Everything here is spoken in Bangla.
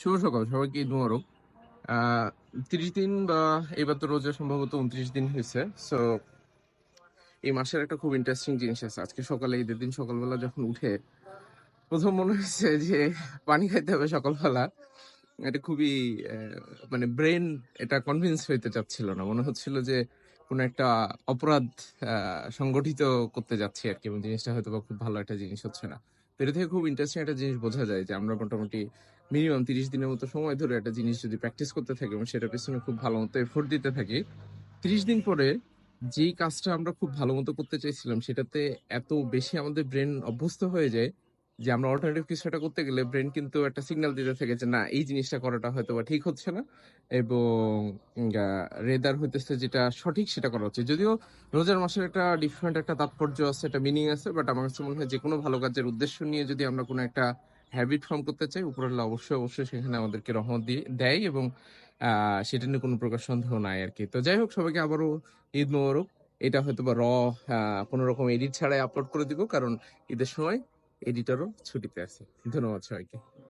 শুভ সকাল, সবাইকে ঈদ মোবারক। তিরিশ দিন বা এবার তো রোজা সম্ভবত উনত্রিশ দিন হয়েছে সো এই মাসের একটা খুব ইন্টারেস্টিং জিনিস আছে। আজকে সকালে, ঈদের দিন সকালবেলা যখন উঠে, প্রথম মনে হয়েছে যে পানি খাইতে হবে সকালবেলা। এটা খুবই মানে ব্রেন এটা কনভিন্স হইতে চাচ্ছিল না। মনে হচ্ছিল যে কোনো একটা অপরাধ সংগঠিত করতে যাচ্ছি আর কি, এবং জিনিসটা হয়তো খুব ভালো একটা জিনিস হচ্ছে না। তো এটা থেকে খুব ইন্টারেস্টিং একটা জিনিস বোঝা যায় যে আমরা মোটামুটি মিনিমাম তিরিশ দিনের মতো সময় ধরে একটা জিনিস যদি প্র্যাকটিস করতে থাকি এবং সেটার পেছনে খুব ভালো মতো এফোর্ট দিতে থাকি, তিরিশ দিন পরে যেই কাজটা আমরা খুব ভালো মতো করতে চাইছিলাম, সেটাতে এত বেশি আমাদের ব্রেন অভ্যস্ত হয়ে যায় যে আমরা অল্টারনেটিভ কিছু একটা করতে গেলে ব্রেন কিন্তু একটা সিগন্যাল দিতে থাকে যে, না, এই জিনিসটা করাটা হয়তো বা ঠিক হচ্ছে না। এবং রেদার হইতেছে যেটা সঠিক সেটা করা হচ্ছে। যদিও রোজার মাসের একটা ডিফারেন্ট একটা তাৎপর্য আছে, একটা মিনিং আছে বাট আমার কাছে মনে হয় যে কোনো ভালো কাজের উদ্দেশ্য নিয়ে যদি আমরা কোনো একটা হ্যাবিট ফর্ম করতে চাই, উপরে অবশ্যই অবশ্যই সেখানে আমাদেরকে রহমত দিয়ে, দেয় এবং সেটা নিয়ে কোনো প্রকার সন্দেহ নাই আর কি তো যাই হোক, সবাইকে আবারও ঈদ মোবারক। এটা হয়তো বা র কোনো রকম এডিট ছাড়াই আপলোড করে দিব, কারণ ঈদের সময় এডিটরও ছুটিতে আছে। ধন্যবাদ সবাইকে।